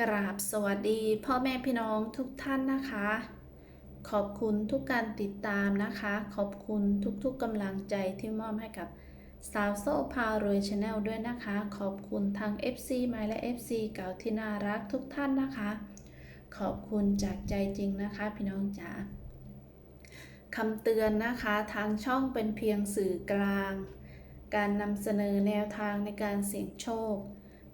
กราบสวัสดีพ่อแม่พี่น้องทุกท่านนะคะ ขอบคุณทุกการติดตามนะคะ ขอบคุณทุกๆกำลังใจที่มอบให้กับสาวโซ่พารวยชาแนลด้วยนะคะ ขอบคุณทาง FC ใหม่และ FC เก่าที่น่ารักทุกท่านนะคะ ขอบคุณจากใจจริงนะคะ พี่น้องจ๋าคำเตือนนะคะทางช่องเป็นเพียงสื่อกลาง การนำเสนอแนวทางในการเสี่ยงโชค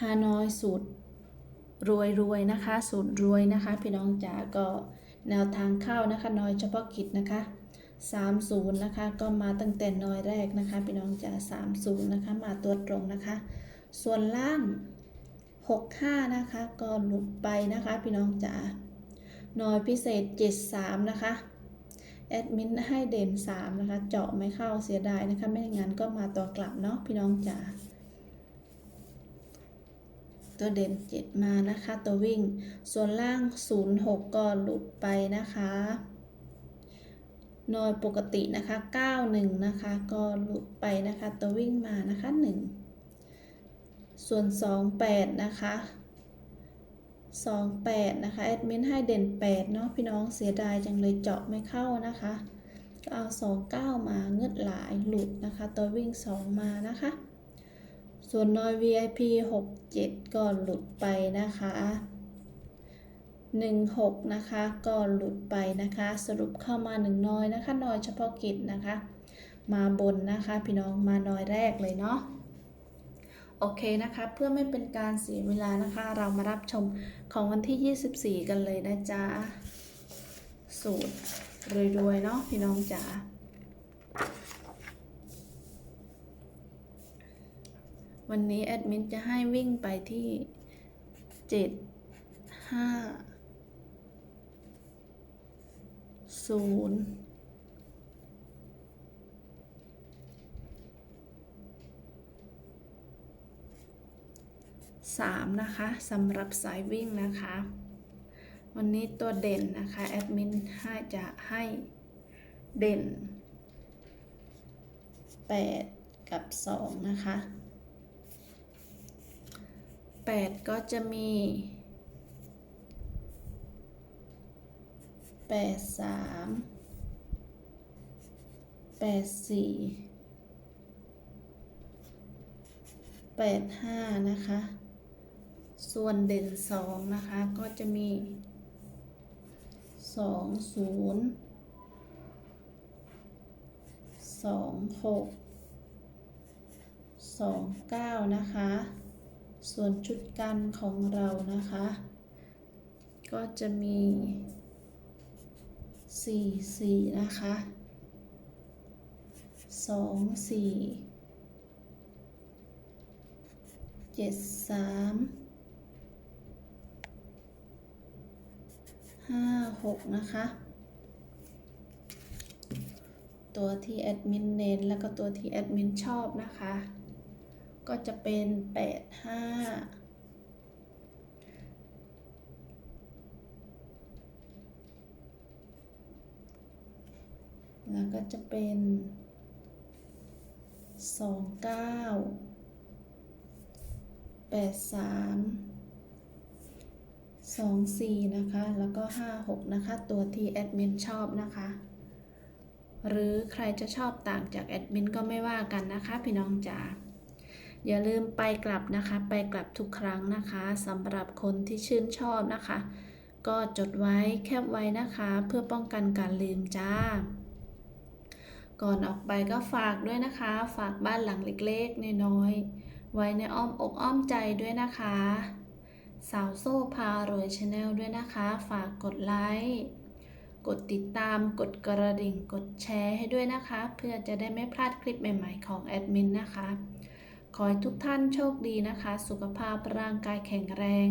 ฮานอยสูตรรวยรวยนะคะ สูตรรวยนะคะ พี่น้องจ๋าก็แนวทางเข้านะคะนอยเฉพาะกิจนะคะ30นะคะ ก็มาตั้งแต่นอยแรกนะคะ พี่น้องจ๋า30นะคะ มาตัวตรงนะคะ ส่วนล่าง 65 นะคะ ก็หลุดไปนะคะ พี่น้องจ๋านอยพิเศษ 73 นะคะแอดมินให้เด่น3นะคะ เจาะไม่เข้าเสียดายนะคะ ไม่งั้นก็มาตัวกลับเนาะพี่น้องจ๋า ตัวเด่น 7 มานะคะ ตัววิ่ง ส่วนล่าง 06 ก็หลุดไปนะคะนอยปกตินะคะ 91 นะคะ ก็หลุดไปนะคะ ตัววิ่งมานะคะ 1 ส่วน 28 นะคะ 28 นะคะแอดมินให้เด่น 8 เนาะพี่น้องเสียดายจังเลยเจาะไม่เข้านะคะก็เอา 29 มาเงืดหลายหลุดนะคะ ตัววิ่ง 2 มานะคะ ส่วนนอย VIP 67 ก็หลุดไปนะคะ 16 นะคะก็หลุดไปนะคะ สรุปเข้ามา 1น้อยนะคะ นอยเฉพาะกิจนะคะ มาบนนะคะ พี่น้องมานอยแรกเลยเนาะโอเคนะคะเพื่อไม่เป็นการเสียเวลานะคะ เรามารับชมของวันที่ 24 กันเลยนะจ๊ะ สูตรรวยๆเนาะพี่น้องจ๋า วันนี้แอดมินจะให้วิ่งไปที่7 5 0สามนะคะสำหรับสายวิ่งนะคะ วันนี้ตัวเด่นนะคะแอดมินให้จะให้เด่น 8 กับ 2 นะคะ 8 ก็จะมี 8 3 8 4 8 5 นะคะ ส่วนเด่นสองนะคะ ก็จะมีสองศูนย์สองหกสองเก้านะคะ ส่วนชุดกันของเรานะคะ ก็จะมีสี่สี่นะคะสองสี่เจ็ดสามห้าหกนะคะ ตัวที่แอดมินเน้นแล้วก็ตัวที่แอดมินชอบนะคะ ก็จะเป็นแปดห้าแล้วก็จะเป็นสองเก้าแปดสามสองสี่นะคะ แล้วก็ห้าหกนะคะ ตัวที่แอดมินชอบนะคะ หรือใครจะชอบต่างจากแอดมินก็ไม่ว่ากันนะคะ พี่น้องจ๋า อย่าลืมไปกลับนะคะ ไปกลับทุกครั้งนะคะสำหรับคนที่ชื่นชอบนะคะ ก็จดไว้แคบไว้นะคะ เพื่อป้องกันการลืมจ้า ก่อนออกไปก็ฝากด้วยนะคะ ฝากบ้านหลังเล็กๆน้อยๆไว้ในอ้อมอกอ้อมใจด้วยนะคะ สาวโซ่พารวยชาแนลด้วยนะคะ ฝากกดไลค์กดติดตามกดกระดิ่งกดแชร์ให้ด้วยนะคะ เพื่อจะได้ไม่พลาดคลิปใหม่ ๆ ของแอดมินนะคะ ขอให้ทุกท่านโชคดีนะคะ สุขภาพร่างกายแข็งแรง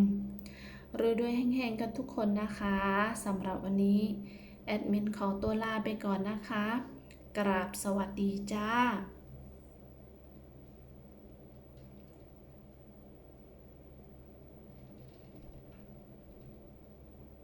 รวยด้วยแห่งๆกันทุกคนนะคะสำหรับวันนี้ แอดมินขอตัวลาไปก่อนนะคะ กราบสวัสดีจ้า